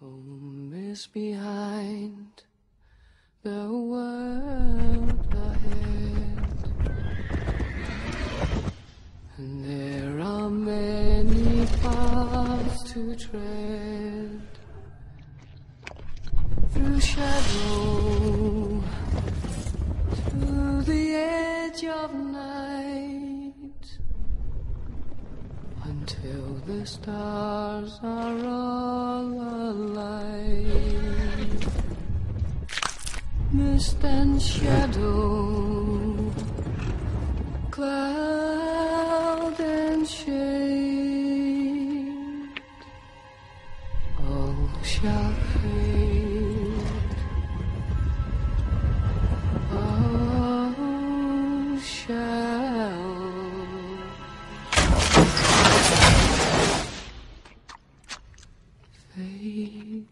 Home is behind the world ahead, and there are many paths to tread. Through shadow to the edge of night until the stars are all mist and shadow, cloud and shade, all shall fade, all shall fade.